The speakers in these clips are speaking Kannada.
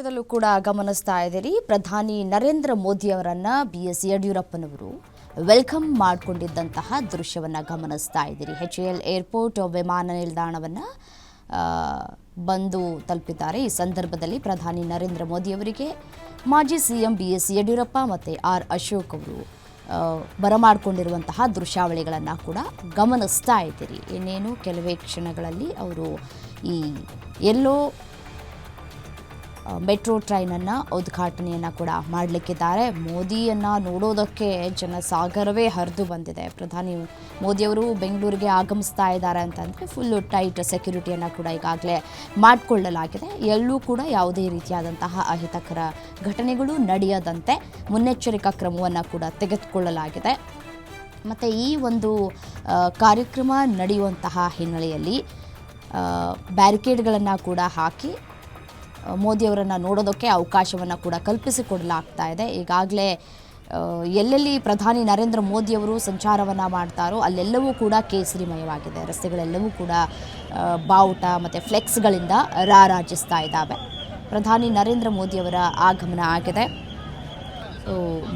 ದೃಶ್ಯದಲ್ಲೂ ಕೂಡ ಗಮನಿಸ್ತಾ ಇದ್ದೀರಿ. ಪ್ರಧಾನಿ ನರೇಂದ್ರ ಮೋದಿ ಅವರನ್ನ ಬಿ ಎಸ್ ಯಡಿಯೂರಪ್ಪನವರು ವೆಲ್ಕಮ್ ಮಾಡಿಕೊಂಡಿದ್ದಂತಹ ದೃಶ್ಯವನ್ನ ಗಮನಿಸ್ತಾ ಇದ್ದೀರಿ. ಎಚ್ ಎಲ್ ಏರ್ಪೋರ್ಟ್ ವಿಮಾನ ನಿಲ್ದಾಣವನ್ನ ಬಂದು ತಲುಪಿದ್ದಾರೆ. ಈ ಸಂದರ್ಭದಲ್ಲಿ ಪ್ರಧಾನಿ ನರೇಂದ್ರ ಮೋದಿ ಅವರಿಗೆ ಮಾಜಿ ಸಿಎಂ ಬಿ ಎಸ್ ಯಡಿಯೂರಪ್ಪ ಮತ್ತು ಆರ್ ಅಶೋಕ್ ಅವರು ಬರಮಾಡಿಕೊಂಡಿರುವಂತಹ ದೃಶ್ಯಾವಳಿಗಳನ್ನು ಕೂಡ ಗಮನಿಸ್ತಾ ಇದ್ದೀರಿ. ಇನ್ನೇನು, ಕೆಲವೇ ಕ್ಷಣಗಳಲ್ಲಿ ಅವರು ಈ ಎಲ್ಲೋ ಮೆಟ್ರೋ ಟ್ರೈನನ್ನು ಉದ್ಘಾಟನೆಯನ್ನು ಕೂಡ ಮಾಡಲಿಕ್ಕಿದ್ದಾರೆ. ಮೋದಿಯನ್ನು ನೋಡೋದಕ್ಕೆ ಜನಸಾಗರವೇ ಹರಿದು ಬಂದಿದೆ. ಪ್ರಧಾನಿ ಮೋದಿಯವರು ಬೆಂಗಳೂರಿಗೆ ಆಗಮಿಸ್ತಾ ಇದ್ದಾರೆ ಅಂತಂದರೆ ಫುಲ್ಲು ಟೈಟ್ ಸೆಕ್ಯುರಿಟಿಯನ್ನು ಕೂಡ ಈಗಾಗಲೇ ಮಾಡಿಕೊಳ್ಳಲಾಗಿದೆ. ಎಲ್ಲೂ ಕೂಡ ಯಾವುದೇ ರೀತಿಯಾದಂತಹ ಅಹಿತಕರ ಘಟನೆಗಳು ನಡೆಯದಂತೆ ಮುನ್ನೆಚ್ಚರಿಕಾ ಕ್ರಮವನ್ನು ಕೂಡ ತೆಗೆದುಕೊಳ್ಳಲಾಗಿದೆ. ಮತ್ತು ಈ ಒಂದು ಕಾರ್ಯಕ್ರಮ ನಡೆಯುವಂತಹ ಹಿನ್ನೆಲೆಯಲ್ಲಿ ಬ್ಯಾರಿಕೇಡ್ಗಳನ್ನು ಕೂಡ ಹಾಕಿ ಮೋದಿಯವರನ್ನು ನೋಡೋದಕ್ಕೆ ಅವಕಾಶವನ್ನು ಕೂಡ ಕಲ್ಪಿಸಿಕೊಡಲಾಗ್ತಾ ಇದೆ. ಈಗಾಗಲೇ ಎಲ್ಲೆಲ್ಲಿ ಪ್ರಧಾನಿ ನರೇಂದ್ರ ಮೋದಿಯವರು ಸಂಚಾರವನ್ನು ಮಾಡ್ತಾರೋ ಅಲ್ಲೆಲ್ಲವೂ ಕೂಡ ಕೇಸರಿಮಯವಾಗಿದೆ. ರಸ್ತೆಗಳೆಲ್ಲವೂ ಕೂಡ ಬಾವುಟ ಮತ್ತು ಫ್ಲೆಕ್ಸ್ಗಳಿಂದ ರಾರಾಜಿಸ್ತಾ ಇದ್ದಾವೆ. ಪ್ರಧಾನಿ ನರೇಂದ್ರ ಮೋದಿಯವರ ಆಗಮನ ಆಗಿದೆ.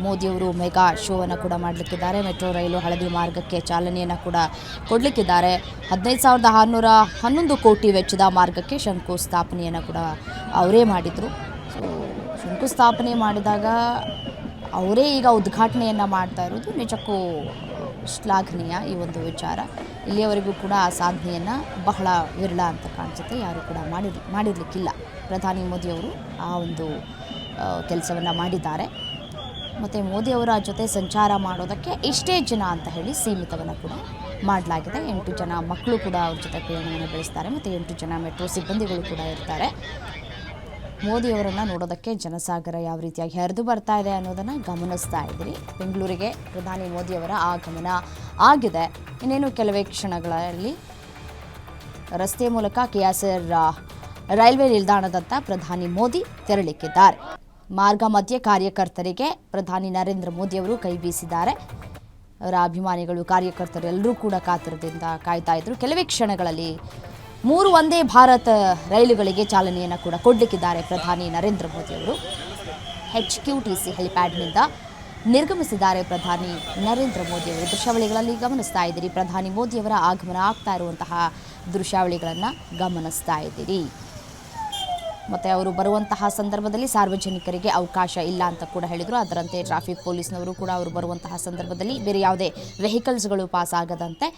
ಮೋದಿಯವರು ಮೆಗಾ ಶೋವನ್ನು ಕೂಡ ಮಾಡಲಿಕ್ಕಿದ್ದಾರೆ. ಮೆಟ್ರೋ ರೈಲು ಹಳದಿ ಮಾರ್ಗಕ್ಕೆ ಚಾಲನೆಯನ್ನು ಕೂಡ ಕೊಡಲಿಕ್ಕಿದ್ದಾರೆ. ಹದಿನೈದು ಸಾವಿರದ ಆರುನೂರ ಹನ್ನೊಂದು ಕೋಟಿ ವೆಚ್ಚದ ಮಾರ್ಗಕ್ಕೆ ಶಂಕುಸ್ಥಾಪನೆಯನ್ನು ಕೂಡ ಅವರೇ ಮಾಡಿದರು. ಸೊ ಶಂಕುಸ್ಥಾಪನೆ ಮಾಡಿದಾಗ ಅವರೇ ಈಗ ಉದ್ಘಾಟನೆಯನ್ನು ಮಾಡ್ತಾ ಇರೋದು ನಿಜಕ್ಕೂ ಶ್ಲಾಘನೀಯ ಈ ಒಂದು ವಿಚಾರ. ಇಲ್ಲಿಯವರೆಗೂ ಕೂಡ ಆ ಸಾಧನೆಯನ್ನು ಬಹಳ ವಿರಳ ಅಂತ ಕಾಣಿಸುತ್ತೆ. ಯಾರು ಕೂಡ ಮಾಡಿರ್, ಮಾಡಿರಲಿಕ್ಕಿಲ್ಲ. ಪ್ರಧಾನಿ ಮೋದಿಯವರು ಆ ಒಂದು ಕೆಲಸವನ್ನು ಮಾಡಿದ್ದಾರೆ. ಮತ್ತು ಮೋದಿಯವರ ಜೊತೆ ಸಂಚಾರ ಮಾಡೋದಕ್ಕೆ ಇಷ್ಟೇ ಜನ ಅಂತ ಹೇಳಿ ಸೀಮಿತವನ್ನು ಕೂಡ ಮಾಡಲಾಗಿದೆ. ಎಂಟು ಜನ ಮಕ್ಕಳು ಕೂಡ ಅವ್ರ ಜೊತೆ ಪ್ರಯಾಣವನ್ನು ಬೆಳೆಸ್ತಾರೆ ಮತ್ತು ಎಂಟು ಜನ ಮೆಟ್ರೋ ಸಿಬ್ಬಂದಿಗಳು ಕೂಡ ಇರ್ತಾರೆ. ಮೋದಿಯವರನ್ನು ನೋಡೋದಕ್ಕೆ ಜನಸಾಗರ ಯಾವ ರೀತಿಯಾಗಿ ಹರಿದು ಬರ್ತಾ ಇದೆ ಅನ್ನೋದನ್ನು ಗಮನಿಸ್ತಾ ಇದ್ದೀರಿ ಬೆಂಗಳೂರಿಗೆ ಪ್ರಧಾನಿ ಮೋದಿಯವರ ಆಗಮನ ಆಗಿದೆ. ಇನ್ನೇನು ಕೆಲವೇ ಕ್ಷಣಗಳಲ್ಲಿ ರಸ್ತೆ ಮೂಲಕ ಕೆಎಸ್ಆರ್ ರೈಲ್ವೆ ನಿಲ್ದಾಣದತ್ತ ಪ್ರಧಾನಿ ಮೋದಿ ತೆರಳಿಕ್ಕಿದ್ದಾರೆ. ಮಾರ್ಗ ಮಧ್ಯೆ ಕಾರ್ಯಕರ್ತರಿಗೆ ಪ್ರಧಾನಿ ನರೇಂದ್ರ ಮೋದಿಯವರು ಕೈ ಬೀಸಿದ್ದಾರೆ. ಅವರ ಅಭಿಮಾನಿಗಳು, ಕಾರ್ಯಕರ್ತರು ಎಲ್ಲರೂ ಕೂಡ ಕಾತರದಿಂದ ಕಾಯ್ತಾ ಇದ್ರು. ಕೆಲವೇ ಕ್ಷಣಗಳಲ್ಲಿ ಮೂರು ಒಂದೇ ಭಾರತ ರೈಲುಗಳಿಗೆ ಚಾಲನೆಯನ್ನು ಕೂಡ ಕೊಡಲಿಕ್ಕಿದ್ದಾರೆ ಪ್ರಧಾನಿ ನರೇಂದ್ರ ಮೋದಿಯವರು ಹೆಚ್ ಕ್ಯೂ ಟಿ ಸಿ ಹೆಲಿಪ್ಯಾಡ್ನಿಂದ ನಿರ್ಗಮಿಸಿದ್ದಾರೆ ಪ್ರಧಾನಿ ನರೇಂದ್ರ ಮೋದಿಯವರು ದೃಶ್ಯಾವಳಿಗಳಲ್ಲಿ ಗಮನಿಸ್ತಾ ಇದ್ದೀರಿ. ಪ್ರಧಾನಿ ಮೋದಿಯವರ ಆಗಮನ ಆಗ್ತಾ ಇರುವಂತಹ ದೃಶ್ಯಾವಳಿಗಳನ್ನು ಗಮನಿಸ್ತಾ ಇದ್ದೀರಿ. ಮತ್ತು ಅವರು ಬರುವಂತಹ ಸಂದರ್ಭದಲ್ಲಿ ಸಾರ್ವಜನಿಕರಿಗೆ ಅವಕಾಶ ಇಲ್ಲ ಅಂತ ಕೂಡ ಹೇಳಿದರು. ಅದರಂತೆ ಟ್ರಾಫಿಕ್ ಪೊಲೀಸ್ನವರು ಕೂಡ ಅವರು ಬರುವಂತಹ ಸಂದರ್ಭದಲ್ಲಿ ಬೇರೆ ಯಾವುದೇ ವೆಹಿಕಲ್ಸ್ಗಳು ಪಾಸ್ ಆಗದಂತೆ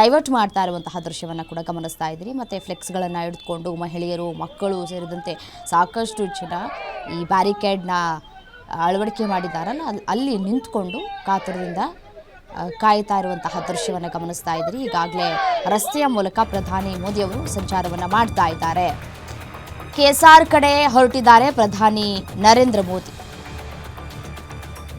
ಡೈವರ್ಟ್ ಮಾಡ್ತಾ ಇರುವಂತಹ ದೃಶ್ಯವನ್ನು ಕೂಡ ಗಮನಿಸ್ತಾ ಇದ್ದೀರಿ ಮತ್ತು ಫ್ಲೆಕ್ಸ್ಗಳನ್ನು ಹಿಡಿದುಕೊಂಡು ಮಹಿಳೆಯರು, ಮಕ್ಕಳು ಸೇರಿದಂತೆ ಸಾಕಷ್ಟು ಜನ ಈ ಬ್ಯಾರಿಕೇಡ್ನ ಅಳವಡಿಕೆ ಮಾಡಿದ್ದಾರಲ್ಲ ಅಲ್ಲಿ ಅಲ್ಲಿ ನಿಂತ್ಕೊಂಡು ಕಾತರದಿಂದ ಕಾಯ್ತಾ ಇರುವಂತಹ ದೃಶ್ಯವನ್ನು ಗಮನಿಸ್ತಾ ಇದ್ದೀರಿ ಈಗಾಗಲೇ ರಸ್ತೆಯ ಮೂಲಕ ಪ್ರಧಾನಿ ಮೋದಿಯವರು ಸಂಚಾರವನ್ನು ಮಾಡ್ತಾ ಇದ್ದಾರೆ. ಕೆಎಸ್ಆರ್ ಕಡೆ ಹೊರಟಿದ್ದಾರೆ ಪ್ರಧಾನಿ ನರೇಂದ್ರ ಮೋದಿ.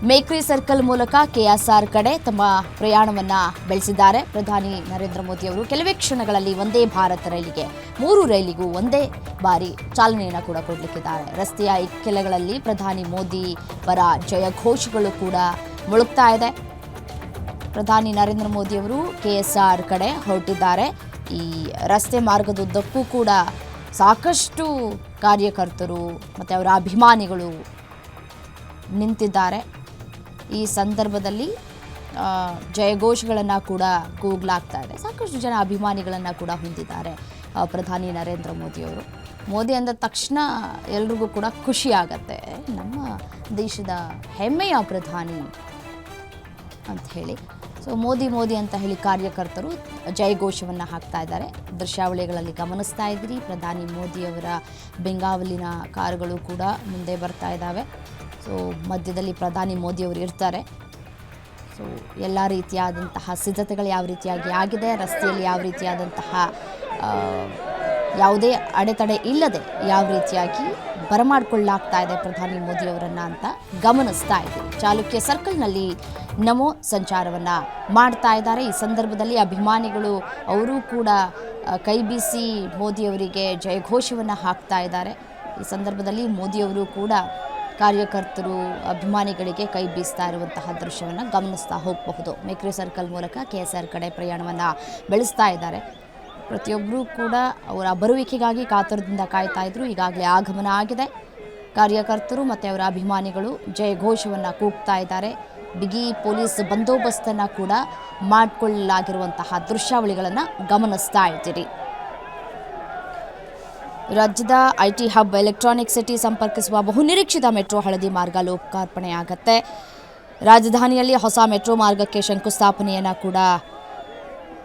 ಮೇಕ್ರಿ ಸರ್ಕಲ್ ಮೂಲಕ ಕೆಎಸ್ಆರ್ ಕಡೆ ತಮ್ಮ ಪ್ರಯಾಣವನ್ನು ಬೆಳೆಸಿದ್ದಾರೆ. ಪ್ರಧಾನಿ ನರೇಂದ್ರ ಮೋದಿ ಅವರು ಕೆಲವೇ ಕ್ಷಣಗಳಲ್ಲಿ ಒಂದೇ ಭಾರತ್ ರೈಲಿಗೆ, ಮೂರು ರೈಲಿಗೂ ಒಂದೇ ಬಾರಿ ಚಾಲನೆಯನ್ನು ಕೂಡ ಕೊಡಲಿಕ್ಕಿದ್ದಾರೆ. ರಸ್ತೆಯ ಇಕ್ಕೆಲಗಳಲ್ಲಿ ಪ್ರಧಾನಿ ಮೋದಿ ಪರ ಜಯ ಘೋಷಗಳು ಕೂಡ ಮುಳುಗ್ತಾ ಇದೆ. ಪ್ರಧಾನಿ ನರೇಂದ್ರ ಮೋದಿ ಅವರು ಕೆಎಸ್ಆರ್ ಕಡೆ ಹೊರಟಿದ್ದಾರೆ. ಈ ರಸ್ತೆ ಮಾರ್ಗದುದ್ದಕ್ಕೂ ಕೂಡ ಸಾಕಷ್ಟು ಕಾರ್ಯಕರ್ತರು ಮತ್ತು ಅವರ ಅಭಿಮಾನಿಗಳು ನಿಂತಿದ್ದಾರೆ. ಈ ಸಂದರ್ಭದಲ್ಲಿ ಜಯಘೋಷಗಳನ್ನು ಕೂಡ ಕೂಗ್ಲಾಗ್ತಾ ಇದೆ. ಸಾಕಷ್ಟು ಜನ ಅಭಿಮಾನಿಗಳನ್ನು ಕೂಡ ಹೊಂದಿದ್ದಾರೆ ಪ್ರಧಾನಿ ನರೇಂದ್ರ ಮೋದಿಯವರು ಮೋದಿ ಅಂದ ತಕ್ಷಣ ಎಲ್ರಿಗೂ ಕೂಡ ಖುಷಿ ಆಗತ್ತೆ. ನಮ್ಮ ದೇಶದ ಹೆಮ್ಮೆಯ ಪ್ರಧಾನಿ ಅಂತ ಹೇಳಿ. ಸೊ ಮೋದಿ ಮೋದಿ ಅಂತ ಹೇಳಿ ಕಾರ್ಯಕರ್ತರು ಜಯಘೋಷವನ್ನು ಹಾಕ್ತಾ ಇದ್ದಾರೆ. ದೃಶ್ಯಾವಳಿಗಳಲ್ಲಿ ಗಮನಿಸ್ತಾ ಇದ್ದೀರಿ. ಪ್ರಧಾನಿ ಮೋದಿಯವರ ಬೆಂಗಾವಲಿನ ಕಾರುಗಳು ಕೂಡ ಮುಂದೆ ಬರ್ತಾ ಇದ್ದಾವೆ. ಸೊ ಮಧ್ಯದಲ್ಲಿ ಪ್ರಧಾನಿ ಮೋದಿಯವರು ಇರ್ತಾರೆ. ಸೊ ಎಲ್ಲ ರೀತಿಯಾದಂತಹ ಸಿದ್ಧತೆಗಳು ಯಾವ ರೀತಿಯಾಗಿ ಆಗಿದೆ? ರಸ್ತೆಯಲ್ಲಿ ಯಾವ ರೀತಿಯಾದಂತಹ ಯಾವುದೇ ಅಡೆತಡೆ ಇಲ್ಲದೆ ಯಾವ ರೀತಿಯಾಗಿ ಬರಮಾಡಿಕೊಳ್ಳಲಾಗ್ತಾ ಇದೆ ಪ್ರಧಾನಿ ಮೋದಿಯವರನ್ನು ಅಂತ ಗಮನಿಸ್ತಾ ಇದ್ದೀವಿ ಚಾಲುಕ್ಯ ಸರ್ಕಲ್ನಲ್ಲಿ ನಮೋ ಸಂಚಾರವನ್ನು ಮಾಡ್ತಾ ಇದ್ದಾರೆ. ಈ ಸಂದರ್ಭದಲ್ಲಿ ಅಭಿಮಾನಿಗಳು, ಅವರೂ ಕೂಡ ಕೈ ಬೀಸಿ ಮೋದಿಯವರಿಗೆ ಜಯಘೋಷವನ್ನು ಹಾಕ್ತಾ ಇದ್ದಾರೆ. ಈ ಸಂದರ್ಭದಲ್ಲಿ ಮೋದಿಯವರು ಕೂಡ ಕಾರ್ಯಕರ್ತರು, ಅಭಿಮಾನಿಗಳಿಗೆ ಕೈ ಬೀಸ್ತಾ ಇರುವಂತಹ ದೃಶ್ಯವನ್ನು ಗಮನಿಸ್ತಾ ಹೋಗಬಹುದು. ಮೇಕ್ರಿ ಸರ್ಕಲ್ ಮೂಲಕ ಕೆ ಎಸ್ ಆರ್ ಕಡೆ ಪ್ರಯಾಣವನ್ನು ಬೆಳೆಸ್ತಾ ಇದ್ದಾರೆ. ಪ್ರತಿಯೊಬ್ಬರೂ ಕೂಡ ಅವರ ಬರುವಿಕೆಗಾಗಿ ಕಾತುರದಿಂದ ಕಾಯ್ತಾ ಇದ್ರು. ಈಗಾಗಲೇ ಆಗಮನ ಆಗಿದೆ. ಕಾರ್ಯಕರ್ತರು ಮತ್ತು ಅವರ ಅಭಿಮಾನಿಗಳು ಜಯಘೋಷವನ್ನು ಕೂಗ್ತಾ ಇದ್ದಾರೆ. ಬಿಗಿ ಪೊಲೀಸ್ ಬಂದೋಬಸ್ತನ್ನು ಕೂಡ ಮಾಡಿಕೊಳ್ಳಲಾಗಿರುವಂತಹ ದೃಶ್ಯಾವಳಿಗಳನ್ನು ಗಮನಿಸ್ತಾ ಇದ್ದೀರಿ. ರಾಜ್ಯದ ಐಟಿ ಹಬ್ ಎಲೆಕ್ಟ್ರಾನಿಕ್ ಸಿಟಿ ಸಂಪರ್ಕಿಸುವ ಬಹುನಿರೀಕ್ಷಿತ ಮೆಟ್ರೋ ಹಳದಿ ಮಾರ್ಗ ಲೋಕಾರ್ಪಣೆಯಾಗತ್ತೆ. ರಾಜಧಾನಿಯಲ್ಲಿ ಹೊಸ ಮೆಟ್ರೋ ಮಾರ್ಗಕ್ಕೆ ಶಂಕುಸ್ಥಾಪನೆಯನ್ನು ಕೂಡ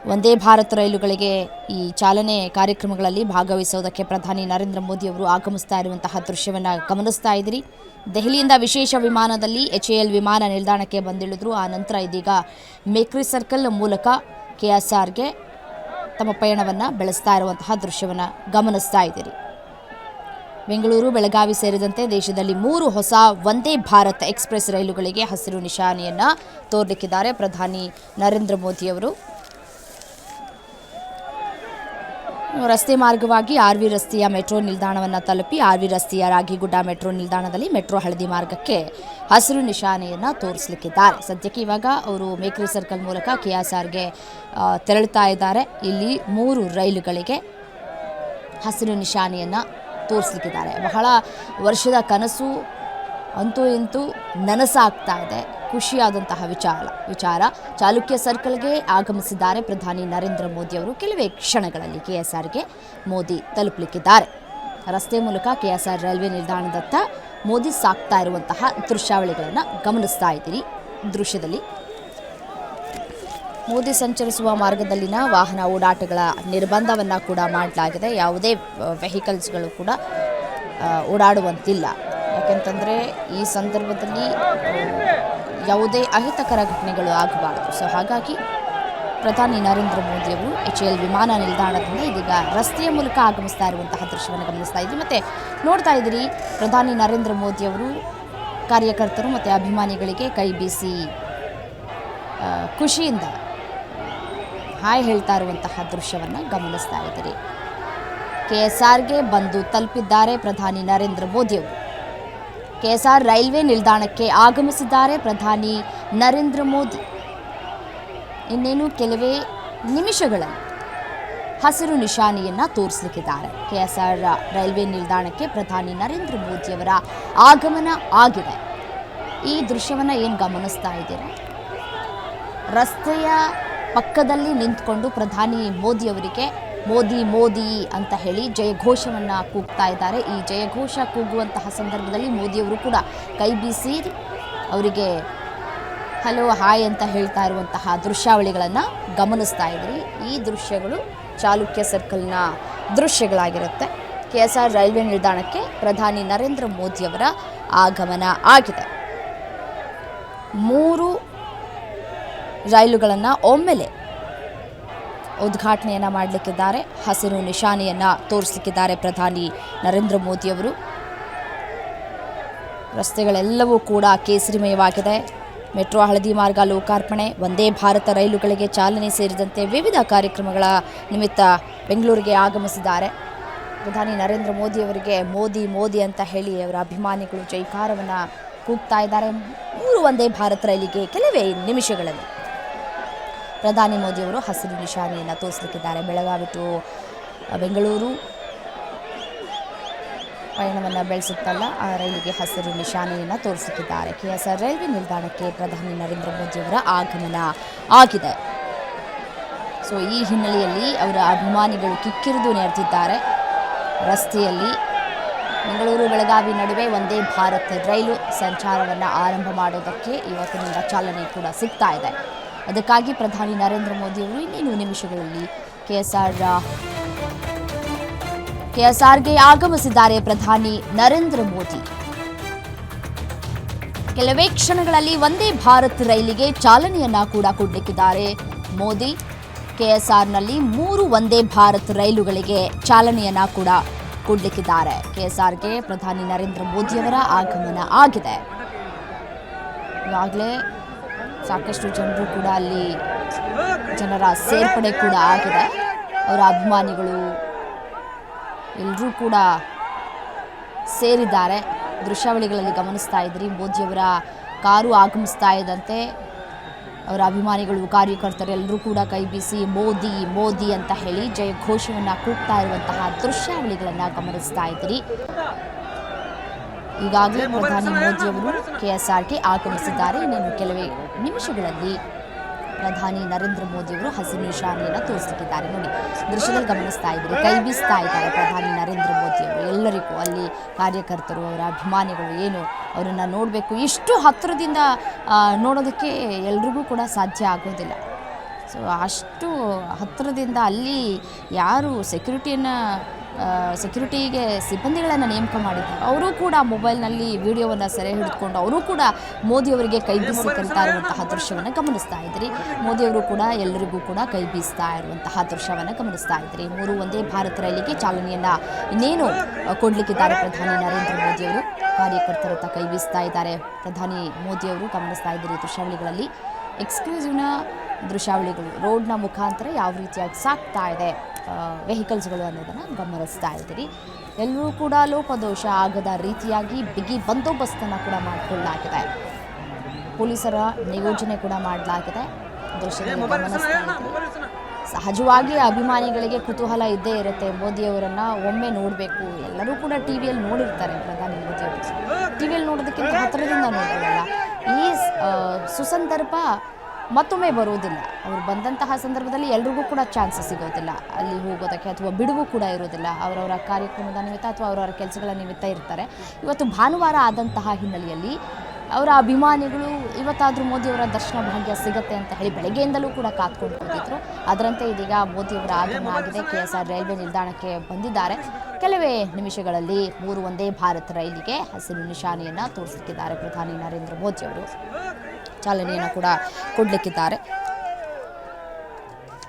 ವಂದೇ ಭಾರತ್ ರೈಲುಗಳಿಗೆ ಈ ಚಾಲನೆ ಕಾರ್ಯಕ್ರಮಗಳಲ್ಲಿ ಭಾಗವಹಿಸೋದಕ್ಕೆ ಪ್ರಧಾನಿ ನರೇಂದ್ರ ಮೋದಿ ಅವರು ಆಗಮಿಸ್ತಾ ಇರುವಂತಹ ದೃಶ್ಯವನ್ನು ಗಮನಿಸ್ತಾ ಇದ್ದೀರಿ. ದೆಹಲಿಯಿಂದ ವಿಶೇಷ ವಿಮಾನದಲ್ಲಿ ಎಚ್ ಎಲ್ ವಿಮಾನ ನಿಲ್ದಾಣಕ್ಕೆ ಬಂದಿಳಿದ್ರು. ಆ ನಂತರ ಇದೀಗ ಮೇಕ್ರಿ ಸರ್ಕಲ್ ಮೂಲಕ ಕೆ ಎಸ್ ಆರ್ಗೆ ತಮ್ಮ ಪಯಣವನ್ನು ಬೆಳೆಸ್ತಾ ಇರುವಂತಹ ದೃಶ್ಯವನ್ನು ಗಮನಿಸ್ತಾ ಇದ್ದೀರಿ. ಬೆಂಗಳೂರು, ಬೆಳಗಾವಿ ಸೇರಿದಂತೆ ದೇಶದಲ್ಲಿ ಮೂರು ಹೊಸ ವಂದೇ ಭಾರತ್ ಎಕ್ಸ್ಪ್ರೆಸ್ ರೈಲುಗಳಿಗೆ ಹಸಿರು ನಿಶಾನೆಯನ್ನು ತೋರ್ಲಿಕ್ಕಿದ್ದಾರೆ ಪ್ರಧಾನಿ ನರೇಂದ್ರ ಮೋದಿಯವರು ರಸ್ತೆ ಮಾರ್ಗವಾಗಿ ಆರ್ ವಿ ರಸ್ತೆಯ ಮೆಟ್ರೋ ನಿಲ್ದಾಣವನ್ನು ತಲುಪಿ ಆರ್ ವಿ ರಸ್ತೆಯ ರಾಗಿಗುಡ್ಡ ಮೆಟ್ರೋ ನಿಲ್ದಾಣದಲ್ಲಿ ಮೆಟ್ರೋ ಹಳದಿ ಮಾರ್ಗಕ್ಕೆ ಹಸಿರು ನಿಶಾನೆಯನ್ನು ತೋರಿಸಲಿಕ್ಕಿದ್ದಾರೆ. ಸದ್ಯಕ್ಕೆ ಇವಾಗ ಅವರು ಮೇಕ್ರಿ ಸರ್ಕಲ್ ಮೂಲಕ ಕೆ ಎಸ್ ಆರ್ಗೆ ತೆರಳುತ್ತಾ ಇದ್ದಾರೆ. ಇಲ್ಲಿ ಮೂರು ರೈಲುಗಳಿಗೆ ಹಸಿರು ನಿಶಾನೆಯನ್ನು ತೋರಿಸಲಿಕ್ಕಿದ್ದಾರೆ. ಬಹಳ ವರ್ಷದ ಕನಸು ಅಂತೂ ಇಂತೂ ನನಸಾಗ್ತಾ ಇದೆ. ಖುಷಿಯಾದಂತಹ ವಿಚಾರ ವಿಚಾರ ಚಾಲುಕ್ಯ ಸರ್ಕಲ್ಗೆ ಆಗಮಿಸಿದ್ದಾರೆ ಪ್ರಧಾನಿ ನರೇಂದ್ರ ಮೋದಿ ಅವರು. ಕೆಲವೇ ಕ್ಷಣಗಳಲ್ಲಿ ಕೆ ಎಸ್ ಆರ್ಗೆ ಮೋದಿ ತಲುಪಲಿಕ್ಕಿದ್ದಾರೆ. ರಸ್ತೆ ಮೂಲಕ ಕೆ ಎಸ್ ಆರ್ ರೈಲ್ವೆ ನಿಲ್ದಾಣದತ್ತ ಮೋದಿ ಸಾಕ್ತಾ ಇರುವಂತಹ ದೃಶ್ಯಾವಳಿಗಳನ್ನು ಗಮನಿಸ್ತಾ ಇದ್ದೀರಿ. ದೃಶ್ಯದಲ್ಲಿ ಮೋದಿ ಸಂಚರಿಸುವ ಮಾರ್ಗದಲ್ಲಿನ ವಾಹನ ಓಡಾಟಗಳ ನಿರ್ಬಂಧವನ್ನು ಕೂಡ ಮಾಡಲಾಗಿದೆ. ಯಾವುದೇ ವೆಹಿಕಲ್ಸ್ಗಳು ಕೂಡ ಓಡಾಡುವಂತಿಲ್ಲ. ಯಾಕೆಂತಂದರೆ ಈ ಸಂದರ್ಭದಲ್ಲಿ ಯಾವುದೇ ಅಹಿತಕರ ಘಟನೆಗಳು ಆಗಬಾರದು. ಸೊ ಹಾಗಾಗಿ ಪ್ರಧಾನಿ ನರೇಂದ್ರ ಮೋದಿಯವರು ಎಚ್ ಎಲ್ ವಿಮಾನ ನಿಲ್ದಾಣದಿಂದ ಇದೀಗ ರಸ್ತೆಯ ಮೂಲಕ ಆಗಮಿಸ್ತಾ ಇರುವಂತಹ ದೃಶ್ಯವನ್ನು ಗಮನಿಸ್ತಾ ಇದ್ದೀವಿ ಮತ್ತು ನೋಡ್ತಾ ಇದ್ದೀರಿ, ಪ್ರಧಾನಿ ನರೇಂದ್ರ ಮೋದಿಯವರು ಕಾರ್ಯಕರ್ತರು ಮತ್ತು ಅಭಿಮಾನಿಗಳಿಗೆ ಕೈ ಬೀಸಿ ಖುಷಿಯಿಂದ ಹಾಯ್ ಹೇಳ್ತಾ ಇರುವಂತಹ ದೃಶ್ಯವನ್ನು ಗಮನಿಸ್ತಾ ಇದ್ದೀರಿ. ಕೆ ಎಸ್ ಆರ್ಗೆ ಬಂದು ತಲುಪಿದ್ದಾರೆ ಪ್ರಧಾನಿ ನರೇಂದ್ರ ಮೋದಿಯವರು ಕೆ ಎಸ್ ಆರ್ ರೈಲ್ವೆ ನಿಲ್ದಾಣಕ್ಕೆ ಆಗಮಿಸಿದ್ದಾರೆ ಪ್ರಧಾನಿ ನರೇಂದ್ರ ಮೋದಿ. ಇನ್ನೇನು ಕೆಲವೇ ನಿಮಿಷಗಳಲ್ಲಿ ಹಸಿರು ನಿಶಾನೆಯನ್ನು ತೋರಿಸಲಿಕ್ಕಿದ್ದಾರೆ. ಕೆಎಸ್ಆರ್ ಎಸ್ ಆರ್ ರೈಲ್ವೆ ನಿಲ್ದಾಣಕ್ಕೆ ಪ್ರಧಾನಿ ನರೇಂದ್ರ ಮೋದಿಯವರ ಆಗಮನ ಆಗಿದೆ. ಈ ದೃಶ್ಯವನ್ನು ಏನು ಗಮನಿಸ್ತಾ ಇದ್ದೀರಾ? ರಸ್ತೆಯ ಪಕ್ಕದಲ್ಲಿ ನಿಂತ್ಕೊಂಡು ಪ್ರಧಾನಿ ಮೋದಿಯವರಿಗೆ ಮೋದಿ ಮೋದಿ ಅಂತ ಹೇಳಿ ಜಯಘೋಷವನ್ನು ಕೂಗ್ತಾ ಇದ್ದಾರೆ. ಈ ಜಯಘೋಷ ಕೂಗುವಂತಹ ಸಂದರ್ಭದಲ್ಲಿ ಮೋದಿಯವರು ಕೂಡ ಕೈ ಬೀಸಿ ಅವರಿಗೆ ಹಲೋ, ಹಾಯ್ ಅಂತ ಹೇಳ್ತಾ ಇರುವಂತಹ ದೃಶ್ಯಾವಳಿಗಳನ್ನು ಗಮನಿಸ್ತಾ ಇದ್ರಿ. ಈ ದೃಶ್ಯಗಳು ಚಾಲುಕ್ಯ ಸರ್ಕಲ್ನ ದೃಶ್ಯಗಳಾಗಿರುತ್ತೆ. ಕೆ ಎಸ್ ಆರ್ ರೈಲ್ವೆ ನಿಲ್ದಾಣಕ್ಕೆ ಪ್ರಧಾನಿ ನರೇಂದ್ರ ಮೋದಿಯವರ ಆಗಮನ ಆಗಿದೆ. ಮೂರು ರೈಲುಗಳನ್ನು ಒಮ್ಮೆಲೆ ಉದ್ಘಾಟನೆಯನ್ನು ಮಾಡಲಿಕ್ಕಿದ್ದಾರೆ, ಹಸಿರು ನಿಶಾನೆಯನ್ನು ತೋರಿಸಲಿಕ್ಕಿದ್ದಾರೆ ಪ್ರಧಾನಿ ನರೇಂದ್ರ ಮೋದಿಯವರು ರಸ್ತೆಗಳೆಲ್ಲವೂ ಕೂಡ ಕೇಸರಿಮಯವಾಗಿದೆ. ಮೆಟ್ರೋ ಹಳದಿ ಮಾರ್ಗ ಲೋಕಾರ್ಪಣೆ, ವಂದೇ ಭಾರತ ರೈಲುಗಳಿಗೆ ಚಾಲನೆ ಸೇರಿದಂತೆ ವಿವಿಧ ಕಾರ್ಯಕ್ರಮಗಳ ನಿಮಿತ್ತ ಬೆಂಗಳೂರಿಗೆ ಆಗಮಿಸಿದ್ದಾರೆ. ಪ್ರಧಾನಿ ನರೇಂದ್ರ ಮೋದಿಯವರಿಗೆ ಮೋದಿ ಮೋದಿ ಅಂತ ಹೇಳಿ ಅವರ ಅಭಿಮಾನಿಗಳು ಜೈಕಾರವನ್ನು ಕೂಗ್ತಾ ಇದ್ದಾರೆ. ಮೂರು ವಂದೇ ಭಾರತ ರೈಲಿಗೆ ಕೆಲವೇ ನಿಮಿಷಗಳಲ್ಲಿ. ಪ್ರಧಾನಿ ಮೋದಿಯವರು ಹಸಿರು ನಿಶಾನೆಯನ್ನು ತೋರಿಸಲಿಕ್ಕಿದ್ದಾರೆ. ಬೆಳಗಾವಿ ಟು ಬೆಂಗಳೂರು. ಪಯಣವನ್ನು ಬೆಳೆಸುತ್ತಲ್ಲ, ಆ ರೈಲಿಗೆ ಹಸಿರು ನಿಶಾನೆಯನ್ನು ತೋರಿಸುತ್ತಿದ್ದಾರೆ ಕೆ ಎಸ್ ಆರ್ ರೈಲ್ವೆ ನಿಲ್ದಾಣಕ್ಕೆ ಪ್ರಧಾನಿ ನರೇಂದ್ರ ಮೋದಿಯವರ ಆಗಮನ ಆಗಿದೆ. ಸೊ, ಈ ಹಿನ್ನೆಲೆಯಲ್ಲಿ ಅವರ ಅಭಿಮಾನಿಗಳು ಕಿಕ್ಕಿರಿದು ನೆರೆದಿದ್ದಾರೆ ರಸ್ತೆಯಲ್ಲಿ ಬೆಂಗಳೂರು, ಬೆಳಗಾವಿ ನಡುವೆ ಒಂದೇ ಭಾರತ್ ರೈಲು ಸಂಚಾರವನ್ನು ಆರಂಭ ಮಾಡೋದಕ್ಕೆ ಇವತ್ತಿನಿಂದ ಚಾಲನೆ ಕೂಡ ಸಿಗ್ತಾ ಇದೆ. ಅದಕ್ಕಾಗಿ ಪ್ರಧಾನಿ ನರೇಂದ್ರ ಮೋದಿಯವರು ಇನ್ನೇನು ನಿಮಿಷಗಳಲ್ಲಿ ಕೆಎಸ್ಆರ್ ಎಸ್ ಆರ್ ಕೆಎಸ್ಆರ್ಗೆ ಆಗಮಿಸಿದ್ದಾರೆ ಪ್ರಧಾನಿ ನರೇಂದ್ರ ಮೋದಿ. ಕೆಲವೇ ಕ್ಷಣಗಳಲ್ಲಿ ಒಂದೇ ಭಾರತ್ ರೈಲಿಗೆ ಚಾಲನೆಯನ್ನ ಕೂಡ ಕೊಡಲಿಕ್ಕಿದ್ದಾರೆ. ಮೋದಿ ಕೆಎಸ್ಆರ್ನಲ್ಲಿ ಮೂರು ಒಂದೇ ಭಾರತ್ ರೈಲುಗಳಿಗೆ ಚಾಲನೆಯನ್ನ ಕೂಡ ಕೊಡಲಿಕ್ಕಿದ್ದಾರೆ. ಕೆಎಸ್ಆರ್ಗೆ ಪ್ರಧಾನಿ ನರೇಂದ್ರ ಮೋದಿಯವರ ಆಗಮನ ಆಗಿದೆ. ಈಗಾಗಲೇ ಸಾಕಷ್ಟು ಜನರು ಕೂಡ ಅಲ್ಲಿ ಜನರ ಸೇರ್ಪಡೆ ಕೂಡ ಆಗಿದೆ. ಅವರ ಅಭಿಮಾನಿಗಳು ಎಲ್ಲರೂ ಕೂಡ ಸೇರಿದ್ದಾರೆ. ದೃಶ್ಯಾವಳಿಗಳಲ್ಲಿ ಗಮನಿಸ್ತಾ ಇದ್ರಿ ಮೋದಿಯವರ ಕಾರು ಆಗಮಿಸ್ತಾ ಇದ್ದಂತೆ ಅವರ ಅಭಿಮಾನಿಗಳು, ಕಾರ್ಯಕರ್ತರು ಎಲ್ಲರೂ ಕೂಡ ಕೈ ಬೀಸಿ, ಮೋದಿ ಮೋದಿ ಅಂತ ಹೇಳಿ ಜಯ ಘೋಷವನ್ನು ಕೂಗ್ತಾ ಇರುವಂತಹ ದೃಶ್ಯಾವಳಿಗಳನ್ನು ಗಮನಿಸ್ತಾ ಇದ್ದೀರಿ ಈಗಾಗಲೇ ಪ್ರಧಾನಿ ಮೋದಿಯವರು ಕೆಎಸ್ಆರ್ಟಿ ಆಗಮಿಸಿದ್ದಾರೆ. ಇನ್ನೇನು ಕೆಲವೇ ನಿಮಿಷಗಳಲ್ಲಿ ಪ್ರಧಾನಿ ನರೇಂದ್ರ ಮೋದಿಯವರು ಹಸಿರು ನಿಶಾನೆಯನ್ನು ತೋರಿಸುತ್ತಿದ್ದಾರೆ ನೋಡಿ ದೃಶ್ಯದಲ್ಲಿ ಗಮನಿಸ್ತಾ ಇದ್ದಾರೆ ಕೈ ಬೀಸ್ತಾ ಇದ್ದಾರೆ ಪ್ರಧಾನಿ ನರೇಂದ್ರ ಮೋದಿಯವರು. ಎಲ್ಲರಿಗೂ ಅಲ್ಲಿ ಕಾರ್ಯಕರ್ತರು ಅವರ ಅಭಿಮಾನಿಗಳು ಏನು ಅವರನ್ನು ನೋಡಬೇಕು. ಇಷ್ಟು ಹತ್ತಿರದಿಂದ ನೋಡೋದಕ್ಕೆ ಎಲ್ರಿಗೂ ಕೂಡ ಸಾಧ್ಯ ಆಗೋದಿಲ್ಲ. ಸೊ ಅಷ್ಟು ಹತ್ತಿರದಿಂದ ಅಲ್ಲಿ ಯಾರು ಸೆಕ್ಯೂರಿಟಿಯನ್ನು ಸೆಕ್ಯೂರಿಟಿಗೆ ಸಿಬ್ಬಂದಿಗಳನ್ನು ನೇಮಕ ಮಾಡಿದ್ದಾರೆ. ಅವರು ಕೂಡ ಮೊಬೈಲ್ನಲ್ಲಿ ವಿಡಿಯೋವನ್ನು ಸೆರೆ ಹಿಡಿದುಕೊಂಡು ಅವರು ಕೂಡ ಮೋದಿಯವರಿಗೆ ಕೈ ಬೀಸಿ ಕರಿತಾ ಇರುವಂತಹ ದೃಶ್ಯವನ್ನು ಗಮನಿಸ್ತಾ ಇದ್ದೀರಿ ಮೋದಿಯವರು ಕೂಡ ಎಲ್ಲರಿಗೂ ಕೂಡ ಕೈ ಬೀಸ್ತಾ ಇರುವಂತಹ ದೃಶ್ಯವನ್ನು ಗಮನಿಸ್ತಾ ಇದ್ದೀರಿ ಮೂರು ಒಂದೇ ಭಾರತ ರೈಲಿಗೆ ಚಾಲನೆಯನ್ನು ಇನ್ನೇನು ಕೊಡಲಿಕ್ಕಿದ್ದಾರೆ ಪ್ರಧಾನಿ ನರೇಂದ್ರ ಮೋದಿಯವರು ಕಾರ್ಯಕರ್ತರತ್ತ ಕೈ ಬೀಸ್ತಾ ಇದ್ದಾರೆ. ಪ್ರಧಾನಿ ಮೋದಿಯವರು ಗಮನಿಸ್ತಾ ಇದ್ದೀರಿ ದೃಶ್ಯಾವಳಿಗಳಲ್ಲಿ. ಎಕ್ಸ್ಕ್ಲೂಸಿವ್ನ ದೃಶ್ಯಾವಳಿಗಳು ರೋಡ್ನ ಮುಖಾಂತರ ಯಾವ ರೀತಿಯಾಗಿ ಸಾಕ್ತಾ ಇದೆ ವೆಹಿಕಲ್ಸ್ಗಳು ಅನ್ನೋದನ್ನು ಗಮನಿಸ್ತಾ ಇದ್ದೀರಿ ಎಲ್ಲರೂ ಕೂಡ ಲೋಪದೋಷ ಆಗದ ರೀತಿಯಾಗಿ ಬಿಗಿ ಬಂದೋಬಸ್ತನ್ನು ಕೂಡ ಮಾಡಿಕೊಳ್ಳಲಾಗಿದೆ. ಪೊಲೀಸರ ನಿಯೋಜನೆ ಕೂಡ ಮಾಡಲಾಗಿದೆ. ದೃಶ್ಯದಲ್ಲಿ ಗಮನಿಸ್ತಾ ಇದ್ದೀರಿ ಸಹಜವಾಗಿ ಅಭಿಮಾನಿಗಳಿಗೆ ಕುತೂಹಲ ಇದ್ದೇ ಇರುತ್ತೆ. ಮೋದಿಯವರನ್ನು ಒಮ್ಮೆ ನೋಡಬೇಕು. ಎಲ್ಲರೂ ಕೂಡ ಟಿ ವಿಯಲ್ಲಿ ನೋಡಿರ್ತಾರೆ ಪ್ರಧಾನಿ ಮೋದಿಯವರು. ಟಿ ವಿಯಲ್ಲಿ ನೋಡೋದಕ್ಕಿಂತ ಹತ್ತಿರದಿಂದ ನೋಡೋದಲ್ಲ. ಈ ಸುಸಂದರ್ಭ ಮತ್ತೊಮ್ಮೆ ಬರುವುದಿಲ್ಲ. ಅವರು ಬಂದಂತಹ ಸಂದರ್ಭದಲ್ಲಿ ಎಲ್ರಿಗೂ ಕೂಡ ಚಾನ್ಸ್ ಸಿಗೋದಿಲ್ಲ. ಅಲ್ಲಿ ಹೋಗೋದಕ್ಕೆ ಅಥವಾ ಬಿಡುವು ಕೂಡ ಇರೋದಿಲ್ಲ ಅವರವರ ಕಾರ್ಯಕ್ರಮದ ನಿಮಿತ್ತ ಅಥವಾ ಅವರವರ ಕೆಲಸಗಳ ನಿಮಿತ್ತ ಇರ್ತಾರೆ. ಇವತ್ತು ಭಾನುವಾರ ಆದಂತಹ ಹಿನ್ನೆಲೆಯಲ್ಲಿ ಅವರ ಅಭಿಮಾನಿಗಳು ಇವತ್ತಾದರೂ ಮೋದಿಯವರ ದರ್ಶನ ಭಾಗ್ಯ ಸಿಗತ್ತೆ ಅಂತ ಹೇಳಿ ಬೆಳಗ್ಗೆಯಿಂದಲೂ ಕೂಡ ಕಾತ್ಕೊಂಡು ಹೋಗಿದ್ರು ಅದರಂತೆ ಇದೀಗ ಮೋದಿಯವರ ಆಗಮನ ಆಗಿದೆ. ಕೆ ಎಸ್ ಆರ್ ರೈಲ್ವೆ ನಿಲ್ದಾಣಕ್ಕೆ ಬಂದಿದ್ದಾರೆ. ಕೆಲವೇ ನಿಮಿಷಗಳಲ್ಲಿ ಮೂರು ಒಂದೇ ಭಾರತ್ ರೈಲಿಗೆ ಹಸಿರು ನಿಶಾನೆಯನ್ನು ತೋರಿಸಲಿಕ್ಕಿದ್ದಾರೆ ಪ್ರಧಾನಿ ನರೇಂದ್ರ ಮೋದಿ ಅವರು. ಚಾಲನೆಯನ್ನು ಕೂಡ ಕೊಡಲಿಕ್ಕಿದ್ದಾರೆ.